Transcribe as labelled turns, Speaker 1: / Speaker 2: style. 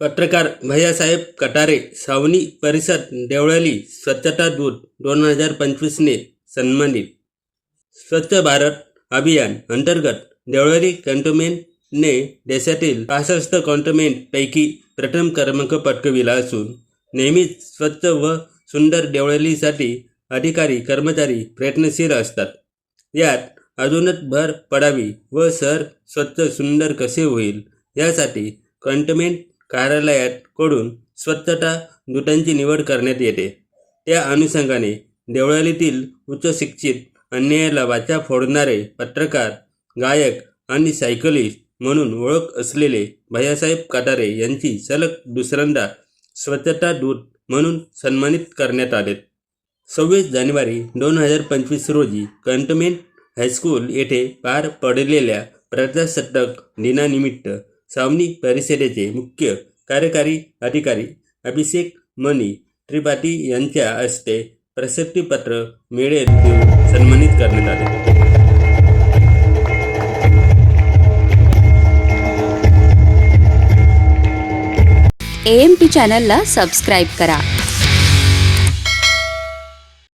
Speaker 1: पत्रकार भैयासाहेब कटारे सावनी परिसर देवळाली स्वच्छता दूत दोन हजार पंचवीसने सन्मानित. स्वच्छ भारत अभियान अंतर्गत देवळाली कॅन्टोमेंटने देशातील पासष्ट कॉन्टोमेंटपैकी प्रथम क्रमांक पटकविला असून नेहमीच स्वच्छ व सुंदर देवळालीसाठी अधिकारी कर्मचारी प्रयत्नशील असतात. यात अजूनच भर पडावी व शहर स्वच्छ सुंदर कसे होईल यासाठी कंटमेंट कार्यालयाकडून स्वच्छता दूतांची निवड करण्यात येते. त्या अनुषंगाने देवळालीतील उच्च शिक्षित अन्यायाला वाचा फोडणारे पत्रकार गायक आणि सायकलिस्ट म्हणून ओळख असलेले भैयासाहेब कटारे यांची सलग दुसऱ्यांदा स्वच्छता दूत म्हणून सन्मानित करण्यात आले. सव्वीस जानेवारी दोन हजार पंचवीस रोजी कंटोन्मेंट हायस्कूल येथे पार पडलेल्या प्रजासत्ताक दिनानिमित्त सावनी परिषदेचे मुख्य कार्यकारी अधिकारी अभिषेक मणी त्रिपाठी यांच्या हस्ते प्रसिद्धीपत्र मिळेल देऊन सन्मानित करण्यात आले.
Speaker 2: ए एम पी चॅनलला सबस्क्राईब करा.